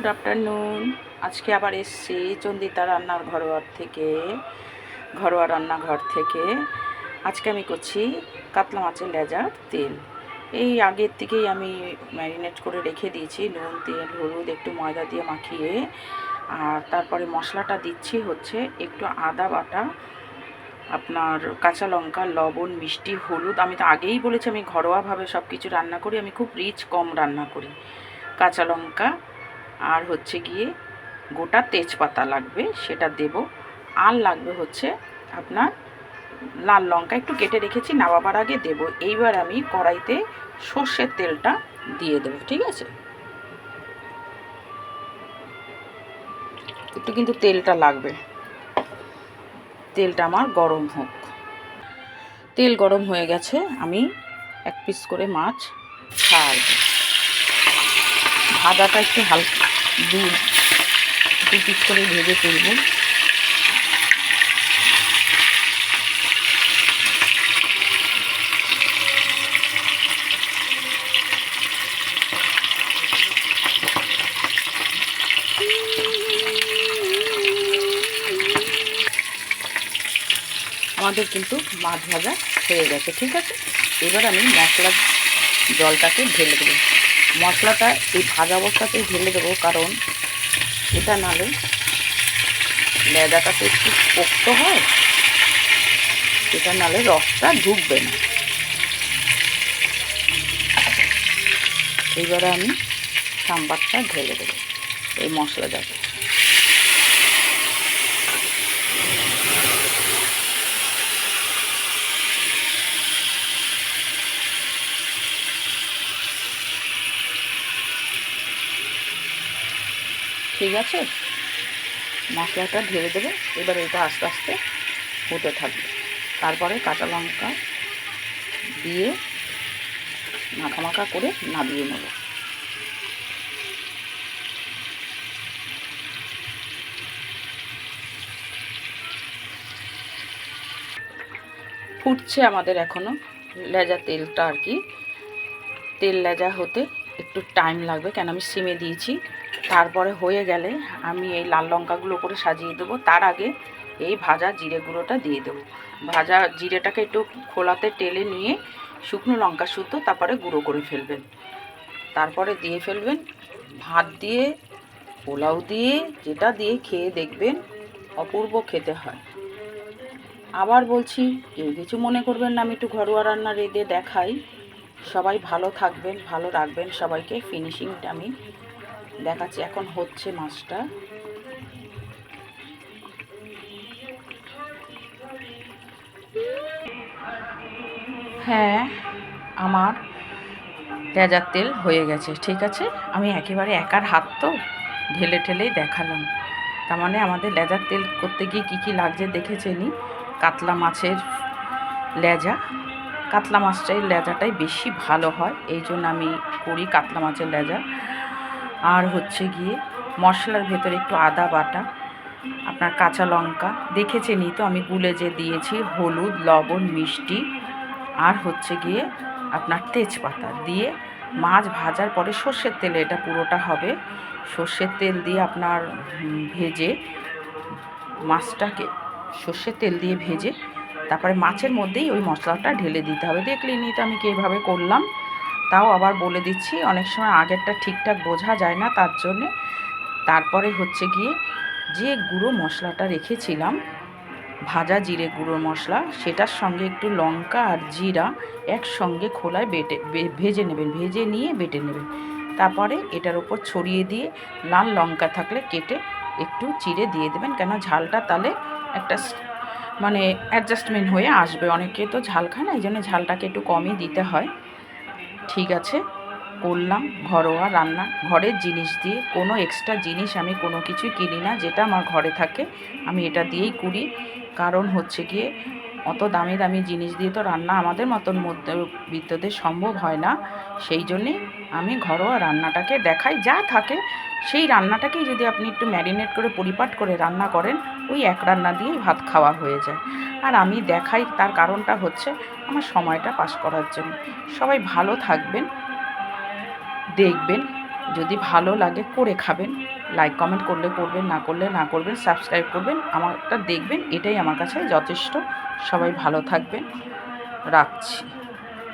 Good afternoon আজকে আবার এসছি চন্দিতা রান্নার ঘরোয়ার থেকে, ঘরোয়া রান্নাঘর থেকে। আজকে আমি করছি কাতলা মাছের লেজার তেল। এই আগের থেকেই আমি ম্যারিনেট করে রেখে দিয়েছি, নুন, তেল, হলুদ, একটু ময়দা দিয়ে মাখিয়ে। আর তারপরে মশলাটা দিচ্ছি হচ্ছে একটু আদা বাটা, আপনার কাঁচা লঙ্কা, লবণ, মিষ্টি, হলুদ। আমি তো আগেই বলেছি আমি ঘরোয়াভাবে সব কিছু রান্না করি, আমি খুব রিচ কম রান্না করি। কাঁচা লঙ্কা আর হচ্ছে গিয়ে গোটা তেজপাতা লাগবে, সেটা দেব। আর লাগবে হচ্ছে আপনার লাল লঙ্কা, একটু কেটে রেখেছি, নামাবার আগে দেব। এইবার আমি কড়াইতে সর্ষের তেলটা দিয়ে দেবো, ঠিক আছে? একটু কিন্তু তেলটা লাগবে। তেলটা আমার গরম হোক। তেল গরম হয়ে গেছে, আমি এক পিস করে মাছ ছাড়ব। ভাজাটা একটু হালকা দু দু পিস করে ভেজে তুলব। আমাদের কিন্তু মাছ ভাজা হয়ে গেছে, ঠিক আছে? এবার আমি মশলার জলটাকে ঢেলে দেবো। মশলাটা এই ভাজা অবস্থাতেই ঢেলে দেবো, কারণ এটা নালে লেদাটা একটু পোক্ত হয়, এটা নালে রসটা ঢুকবে না। এইবারে আমি সাম্বারটা ঢেলে দেবো এই মশলাটাকে ঠিক আছে? মশলাটা ঢেলে দেবে। এবার এটা আস্তে আস্তে হতে থাকবে। তারপরে কাঁচা লঙ্কা দিয়ে মাখা করে নামিয়ে নেব। ফুটছে আমাদের এখনও লেজা তেলটা আর কি। তেল লেজা হতে একটু টাইম লাগবে, কেন আমি সিমে দিয়েছি। তারপরে হয়ে গেলে আমি এই লাল লঙ্কাগুলো করে সাজিয়ে দেবো। তার আগে এই ভাজা জিরে গুঁড়োটা দিয়ে দেবো। ভাজা জিরেটাকে একটু খোলাতে টেলে নিয়ে শুকনো লঙ্কা শুদ্ধ তারপরে গুঁড়ো করে ফেলবেন। তারপরে দিয়ে ফেলবেন ভাত দিয়ে, পোলাও দিয়ে, যেটা দিয়ে খেয়ে দেখবেন অপূর্ব খেতে হয়। আবার বলছি, কেউ কিছু মনে করবেন না, আমি একটু ঘরোয়া রান্না রেঁধে দেখাই। সবাই ভালো থাকবেন, ভালো রাখবেন। সবাইকে ফিনিশিংটা আমি দেখাচ্ছি। এখন হচ্ছে মাছটা। হ্যাঁ আমার তেজার তেল হয়ে গেছে, ঠিক আছে? আমি একেবারে একার হাত তো ঢেলে ঠেলেই দেখালাম। তার মানে আমাদের লেজার তেল করতে গিয়ে কী কী লাগছে দেখেছেনি কাতলা মাছের লেজা। কাতলা মাছটাই লেজাটাই বেশি ভালো হয়, এই জন্য আমি করি কাতলা মাছের লেজা। আর হচ্ছে গিয়ে মশলার ভেতরে একটু আদা বাটা, আপনার কাঁচা লঙ্কা দেখেছে দেখেছেনই তো, আমি গুলে যে দিয়েছি, হলুদ, লবণ, মিষ্টি, আর হচ্ছে গিয়ে আপনার তেজপাতা দিয়ে মাছ ভাজার পরে সর্ষের তেলে এটা পুরোটা হবে। সর্ষের তেল দিয়ে আপনার ভেজে মাছটাকে সর্ষের তেল দিয়ে ভেজে তারপরে মাছের মধ্যেই ওই মশলাটা ঢেলে দিতে হবে। দেখলেনি তো আমি কীভাবে করলাম, তাও আবার বলে দিচ্ছি, অনেক সময় আগেরটা ঠিকঠাক বোঝা যায় না তার জন্যে। তারপরে হচ্ছে গিয়ে যে গুঁড়ো মশলাটা রেখেছিলাম, ভাজা জিরে গুঁড়ো মশলা, সেটার সঙ্গে একটু লঙ্কা আর জিরা একসঙ্গে খোলায় বেটে ভেজে নেবেন, ভেজে নিয়ে বেটে নেবেন। তারপরে এটার ওপর ছড়িয়ে দিয়ে লাল লঙ্কা থাকলে কেটে একটু চিড়ে দিয়ে দেবেন, কেন ঝালটা তাহলে একটা মানে অ্যাডজাস্টমেন্ট হয়ে আসবে অনেকে তো ঝাল খায় না এই জন্য ঝালটাকে একটু কমই দিতে হয়। ঠিক আছে, করলাম ঘরোয়া রান্না। ঘরের জিনিস দিয়ে কোনো এক্সট্রা জিনিস আমি কোনো কিছুই কিনি না, যেটা আমার ঘরে থাকে, আমি এটা দিয়েই করি। কারণ হচ্ছে গিয়ে অত দামি দামি জিনিস দিয়ে তো রান্না আমাদের মতন মধ্যবিত্তদের সম্ভব হয় না। সেই জন্যেই আমি ঘরোয়া রান্নাটাকে দেখাই, যা থাকে। সেই রান্নাটাকেই যদি আপনি একটু ম্যারিনেট করে পরিপাট করে রান্না করেন, ওই এক রান্না দিয়েই ভাত খাওয়া হয়ে যায়। আর আমি দেখাই তার কারণটা হচ্ছে আমার সময়টা পাস করার জন্য। সবাই ভালো থাকবেন, দেখবেন যদি ভালো লাগে করে খাবেন। লাইক কমেন্ট করলে করবেন, না করলে না করবেন সাবস্ক্রাইব করবেন, আমারটা দেখবেন, এটাই আমার কাছে যথেষ্ট। সবাই ভালো থাকবেন। রাখছি।